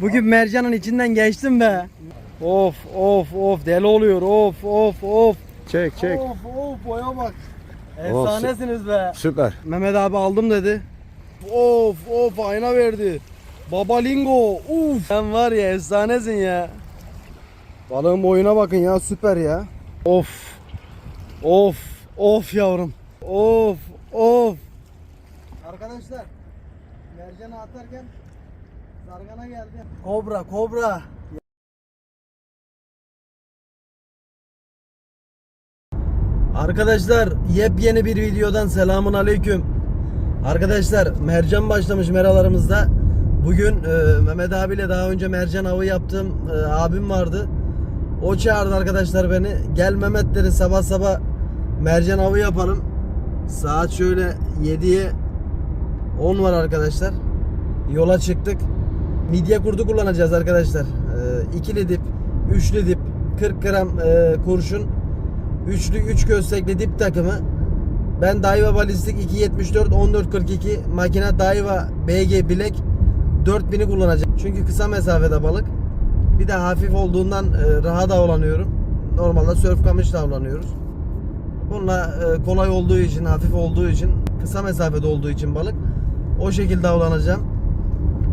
Bugün mercanın içinden geçtim be. Of of of deli oluyor of of of. Çek çek. Of of boya bak. Efsanesiniz be. Süper. Mehmet abi aldım dedi. Of of ayna verdi. Babalingo uf. Sen var ya efsanesin ya. Balığın boyuna bakın ya süper ya. Of. Of. Of yavrum. Of. Of. Arkadaşlar. Mercanı atarken zargana geldi. Kobra kobra. Arkadaşlar yepyeni bir videodan selamun aleyküm. Arkadaşlar mercan başlamış meralarımızda. Bugün e, Mehmet abiyle daha önce mercan avı yaptığım e, abim vardı. O çağırdı arkadaşlar beni. Gel Mehmet dedi sabah sabah mercan avı yapalım. Saat şöyle 7'ye 10 var arkadaşlar. Yola çıktık. Midye kurdu kullanacağız arkadaşlar. E, ikili dip, üçlü dip, 40 gram e, kurşun, üçlü 3 üç köstekli dip takımı. Ben Daiwa Balistik 274 1442 makine Daiwa BG bilek 4000'i kullanacağım. Çünkü kısa mesafede balık. Bir de hafif olduğundan e, rahat avlanıyorum. Normalde sörf kamışla avlanıyoruz. Bununla e, kolay olduğu için, hafif olduğu için, kısa mesafede olduğu için balık o şekilde avlanacağım.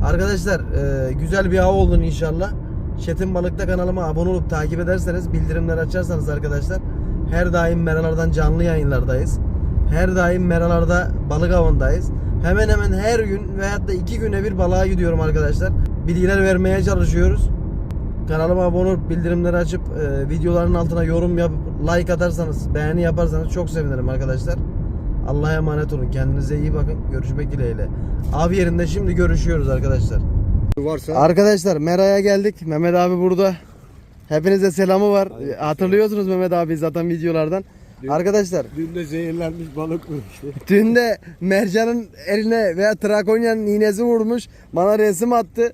Arkadaşlar e, güzel bir av oldu inşallah. Çetin Balık'ta kanalıma abone olup takip ederseniz, bildirimleri açarsanız arkadaşlar her daim meralardan canlı yayınlardayız. Her daim meralarda balık avındayız. Hemen hemen her gün veyahut da iki güne bir balığa gidiyorum arkadaşlar. Bilgiler vermeye çalışıyoruz. Kanalıma abone olup bildirimleri açıp e, videoların altına yorum yapıp like atarsanız, beğeni yaparsanız çok sevinirim arkadaşlar. Allah'a emanet olun. Kendinize iyi bakın. Görüşmek dileğiyle. Av yerinde şimdi görüşüyoruz arkadaşlar. Varsa Arkadaşlar Mera'ya geldik. Mehmet abi burada. Hepinize selamı var. Hatırlıyorsunuz Mehmet abi zaten videolardan. Arkadaşlar dün de zehirlenmiş balık işte. dün de Mercan'ın eline veya Trakonya'nın iğnesi vurmuş. Bana resim attı.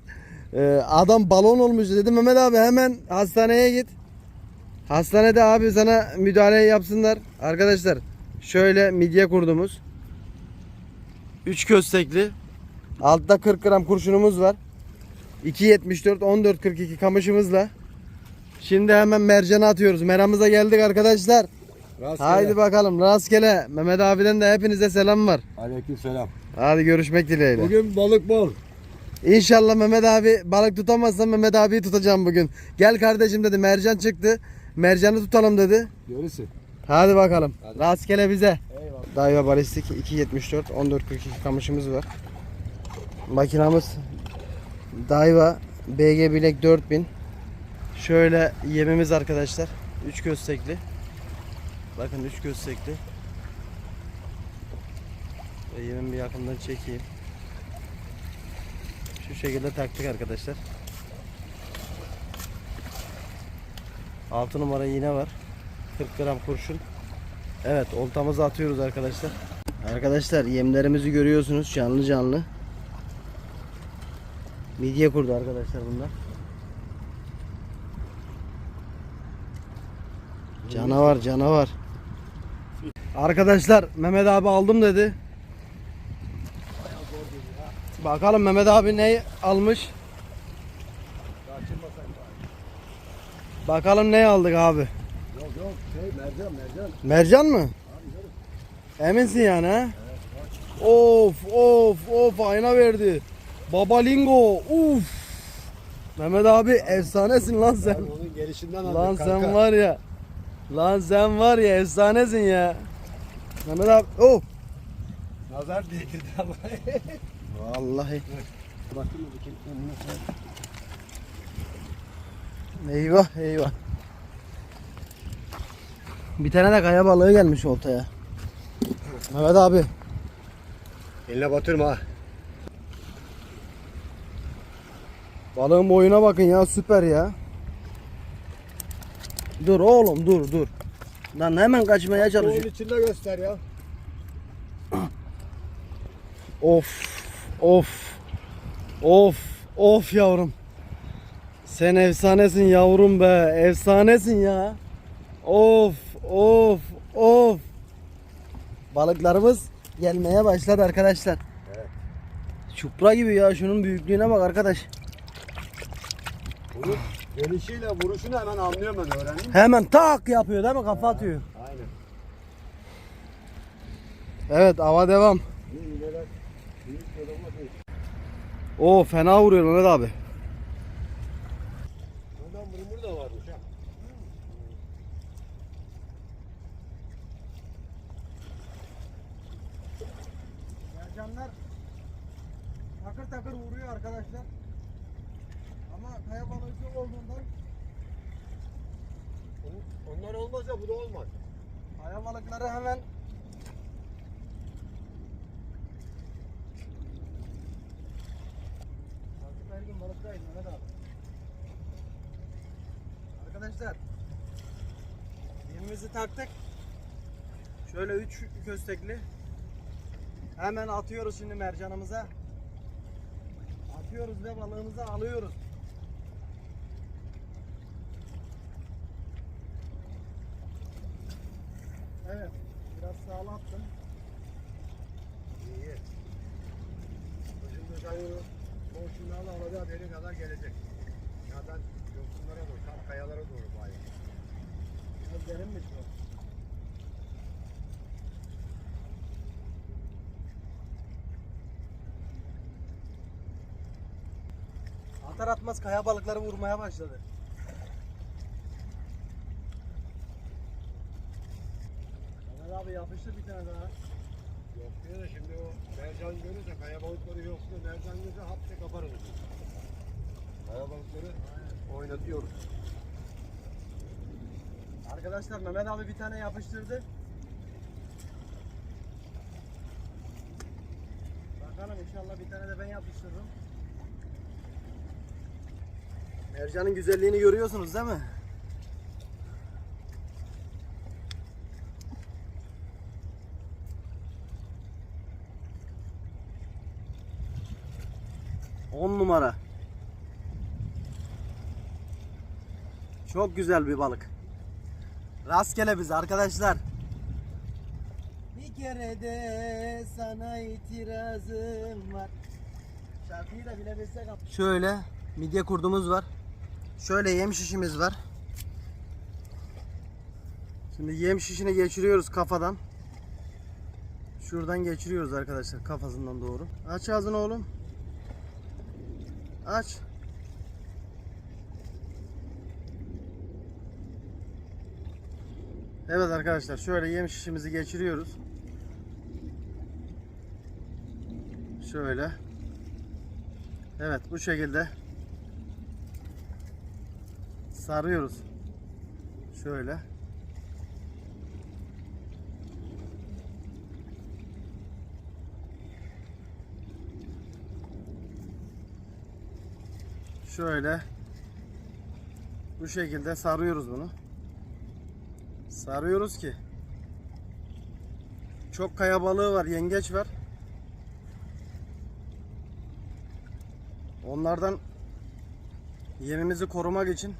Ee, adam balon olmuş dedi. Mehmet abi hemen hastaneye git. Hastanede abi sana müdahale yapsınlar. Arkadaşlar şöyle midye kurdumuz. 3 köstekli. Altta 40 gram kurşunumuz var. 2.74 14.42 kamışımızla. Şimdi hemen mercana atıyoruz. Meramıza geldik arkadaşlar. Rastgele. Haydi bakalım rastgele. Mehmet abiden de hepinize selam var. Aleyküm selam. Hadi görüşmek dileğiyle. Bugün balık bol. İnşallah Mehmet abi balık tutamazsa Mehmet abiyi tutacağım bugün. Gel kardeşim dedi mercan çıktı. Mercanı tutalım dedi. Görürsün. Hadi bakalım. Hadi. Rastgele bize. Eyvallah. Daiwa Balistik 2.74 14.42 kamışımız var. Makinamız Daiwa BG Bilek 4000. Şöyle yemimiz arkadaşlar. 3 köstekli. Bakın 3 köstekli. Ve yemimi bir yakından çekeyim. Şu şekilde taktık arkadaşlar. 6 numara iğne var. 40 gram kurşun. Evet oltamızı atıyoruz arkadaşlar. Arkadaşlar yemlerimizi görüyorsunuz canlı canlı. Midye kurdu arkadaşlar bunlar. Canavar canavar. Arkadaşlar Mehmet abi aldım dedi. Bakalım Mehmet abi ne almış. Bakalım ne aldık abi. Şey mercan mercan. Mercan mı? Eminsin yani ha? Of of of ayna verdi. Babalingo uf. Mehmet abi efsanesin lan sen. Ben onun gelişinden aldım Lan kanka. sen var ya. Lan sen var ya efsanesin ya. Mehmet abi oh. Nazar değdirdi ama. Vallahi. Bakın. Eyvah eyvah. Bir tane de kaya balığı gelmiş oltaya. Mehmet abi. Eline batırma ha. Balığın boyuna bakın ya süper ya. Dur oğlum dur dur. Lan hemen kaçmaya Onun çalışıyor. içinde göster ya. Of of of of yavrum. Sen efsanesin yavrum be. Efsanesin ya. Of of of. Balıklarımız gelmeye başladı arkadaşlar. Evet. Çupra gibi ya şunun büyüklüğüne bak arkadaş. Bunun gelişiyle vuruşunu hemen anlıyorum ben öğrendim. Hemen tak yapıyor değil mi? Kafa atıyor. Aynen. Evet ava devam. Oo fena vuruyor Mehmet abi. Ondan mırmır da varmış ha. Mercanlar takır takır vuruyor arkadaşlar. Ama kaya balığı olduğundan On- Onlar olmazsa bu da olmaz. kaya balıkları hemen Artık her gün balıktayız Mehmet abi. Arkadaşlar yemimizi taktık. Şöyle 3 köstekli. Hemen atıyoruz şimdi mercanımıza. Atıyoruz ve balığımızı alıyoruz. Evet, biraz sağlam attım. İyi. Ucunda sayı boşluğunu al alacağı deri kadar gelecek. Ya ben doğru, tam kayalara doğru bayağı. Biraz derinmiş bu. Atar atmaz kaya balıkları vurmaya başladı. Mehmet abi yapıştır bir tane daha. Yok diyor da şimdi o mercan görürse kaya balıkları yok diyor. Mercan görürse hapse kaparız. Kaya balıkları oynatıyoruz. Arkadaşlar Mehmet abi bir tane yapıştırdı. Bakalım inşallah bir tane de ben yapıştırırım. Mercan'ın güzelliğini görüyorsunuz değil mi? On numara. Çok güzel bir balık. Rastgele biz arkadaşlar. Bir kere de sana itirazım var. Şarkıyı da bilebilsek. Şöyle midye kurdumuz var. Şöyle yem şişimiz var. Şimdi yem şişini geçiriyoruz kafadan. Şuradan geçiriyoruz arkadaşlar kafasından doğru. Aç ağzını oğlum. Aç. Evet arkadaşlar şöyle yem şişimizi geçiriyoruz. Şöyle. Evet bu şekilde sarıyoruz. Şöyle. Şöyle bu şekilde sarıyoruz bunu sarıyoruz ki çok kaya balığı var, yengeç var. Onlardan yemimizi korumak için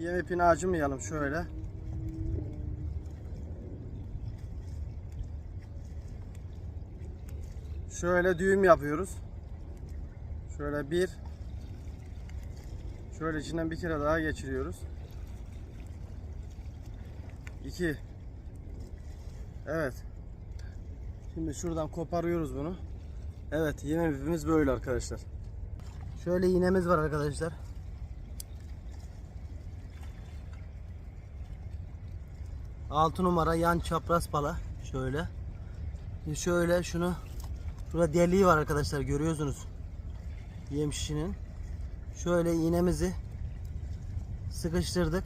yem ipini acımayalım şöyle. Şöyle düğüm yapıyoruz. Şöyle bir şöyle içinden bir kere daha geçiriyoruz. 2 Evet. Şimdi şuradan koparıyoruz bunu. Evet yine ipimiz böyle arkadaşlar. Şöyle iğnemiz var arkadaşlar. Altı numara yan çapraz pala. Şöyle. Şimdi şöyle şunu Şurada deliği var arkadaşlar görüyorsunuz. Yem şişinin. Şöyle iğnemizi sıkıştırdık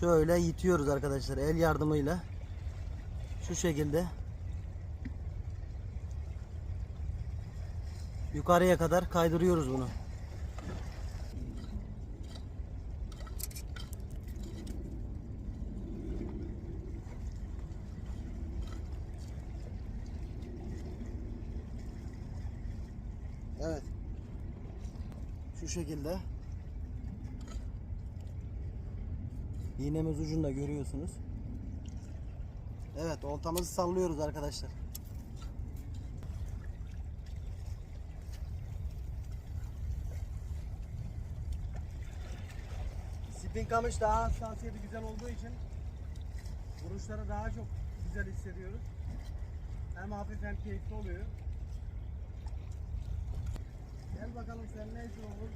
şöyle yitiyoruz arkadaşlar el yardımıyla şu şekilde yukarıya kadar kaydırıyoruz bunu. Evet. Şu şekilde İğnemiz ucunda görüyorsunuz. Evet oltamızı sallıyoruz arkadaşlar. Ipin kamış daha hassasiyeti güzel olduğu için vuruşları daha çok güzel hissediyoruz. Hem hafif hem keyifli oluyor. Gel bakalım sen neysin oğlum?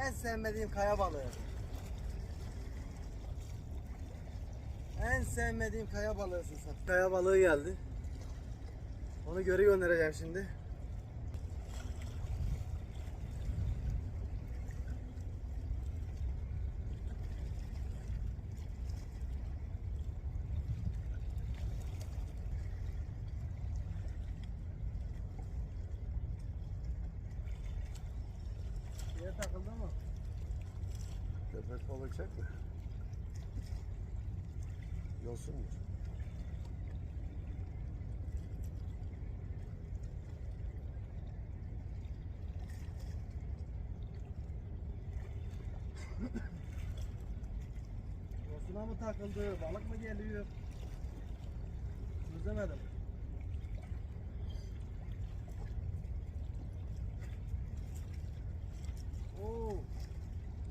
En sevmediğim kaya balığı. En sevmediğim kaya balığısın sen. Kaya balığı geldi. Onu geri göndereceğim şimdi. Şeye takıldı mı? Köpek balığı çekme. Yosunmuş. Yosuna mı takıldı? Balık mı geliyor? Çözemedim. Oo,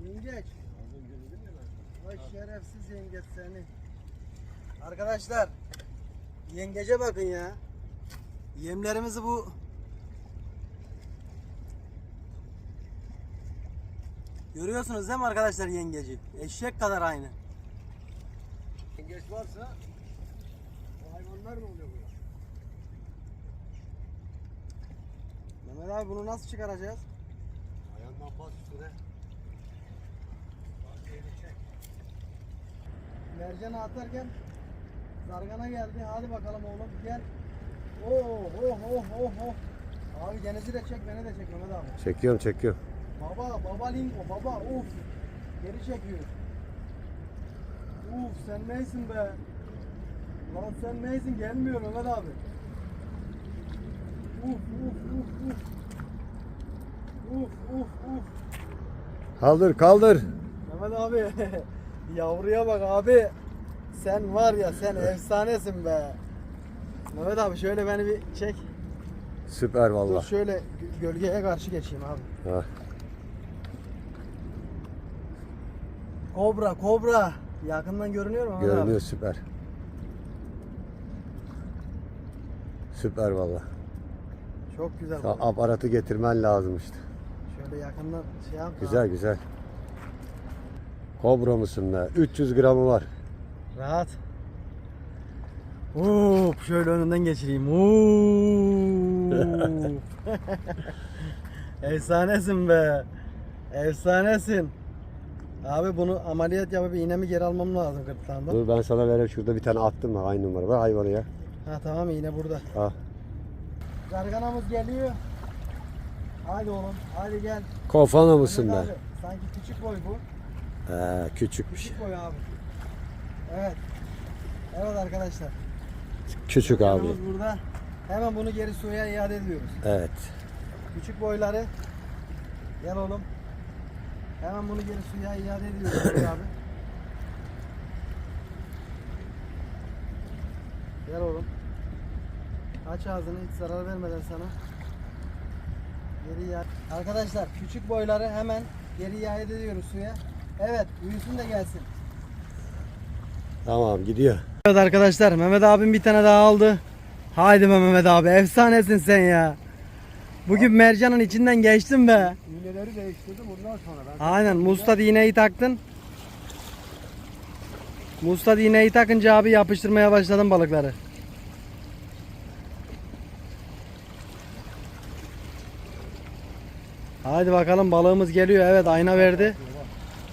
yengeç. Az önce dedim ya ben. Vay şerefsiz yengeç seni. Arkadaşlar, yengece bakın ya. Yemlerimizi bu Görüyorsunuz değil mi arkadaşlar yengeci? Eşek kadar aynı. Yengeç varsa o hayvanlar mı oluyor bu? Mehmet abi bunu nasıl çıkaracağız? Ayağından bas üstüne. Bak elini çek. Mercanı atarken zargana geldi. Hadi bakalım oğlum gel. Oh oh oh oh oh. Abi Deniz'i de çek beni de çek Mehmet abi. Çekiyorum çekiyorum. Baba baba lingo baba uf. Geri çekiyor. Uf sen neysin be? Lan sen neysin gelmiyor Mehmet abi. Uf uf uf uf. Uf uf uf. Kaldır kaldır. Mehmet abi yavruya bak abi. Sen var ya sen efsanesin be. Mehmet abi şöyle beni bir çek. Süper Dur valla. şöyle gö- gölgeye karşı geçeyim abi. Ha. Kobra kobra. Yakından görünüyor mu Mehmet Görünüyor abi? süper. Süper valla. Çok güzel. Sa-. Aparatı getirmen lazım işte. Şöyle yakından şey yap. Güzel güzel. Kobra mısın be? 300 gramı var. Rahat. Hop şöyle önünden geçireyim. Oo. Efsanesin be. Efsanesin. Abi bunu ameliyat yapıp iğnemi geri almam lazım gırtlağımdan. Dur ben sana vereyim şurada bir tane attım da aynı numara. Ver hayvanı ya. Ha tamam iğne burada. Ha. Garganamız geliyor. Hadi oğlum hadi gel. Kofana mısın be? Sanki küçük boy bu. Ee, küçükmüş. Küçük boy abi. Evet. Evet arkadaşlar. Küçük abi. Burada. Hemen bunu geri suya iade ediyoruz. Evet. Küçük boyları. Gel oğlum. Hemen bunu geri suya iade ediyoruz abi. Gel oğlum. Aç ağzını hiç zarar vermeden sana. Geri iade. Arkadaşlar küçük boyları hemen geri iade ediyoruz suya. Evet büyüsün de gelsin. Tamam gidiyor. Evet arkadaşlar Mehmet abim bir tane daha aldı. Haydi be Mehmet abi efsanesin sen ya. Bugün mercanın içinden geçtin be. İğneleri değiştirdim bundan sonra. Ben Aynen Mustad iğneyi taktın. Mustad iğneyi takınca abi yapıştırmaya başladım balıkları. Haydi bakalım balığımız geliyor. Evet ayna verdi.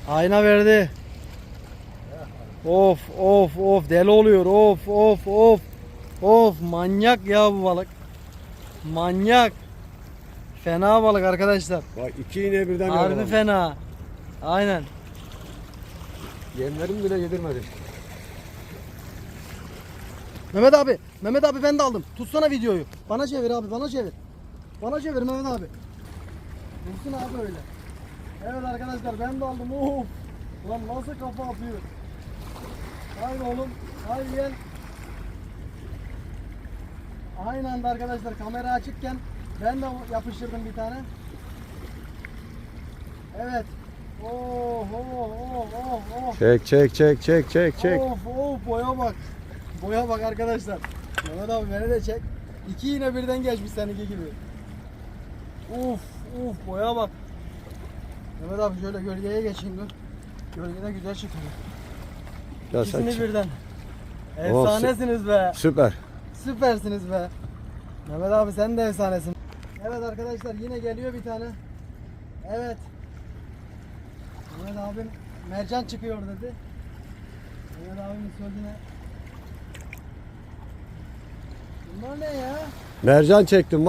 Ayna verdi. Of of of deli oluyor. Of of of. Of manyak ya bu balık. Manyak. Fena balık arkadaşlar. Bak iki iğne birden Harbi fena. Aynen. Yemlerim bile yedirmedi. Mehmet abi, Mehmet abi ben de aldım. Tutsana videoyu. Bana çevir abi, bana çevir. Bana çevir Mehmet abi. Dursun abi öyle. Evet arkadaşlar ben de aldım. Of. Lan nasıl kafa atıyor. Haydi oğlum. Haydi gel. Aynı anda arkadaşlar kamera açıkken Ben de yapıştırdım bir tane. Evet. Oh oh oh oh oh. Çek çek çek çek çek çek. Of of boya bak. Boya bak arkadaşlar. Mehmet abi beni de çek. İki yine birden geçmiş seninki gibi. Uf uf boya bak. Mehmet abi şöyle gölgeye geçeyim dur. Gölgede güzel çıkıyor. Ya sen İkisini çek. birden. Oh, Efsanesiniz be. Süper. Süpersiniz be. Mehmet abi sen de efsanesin. Evet arkadaşlar yine geliyor bir tane. Evet. Mehmet abim mercan çıkıyor dedi. Mehmet abimin sözüne. Bunlar ne ya? Mercan çektim.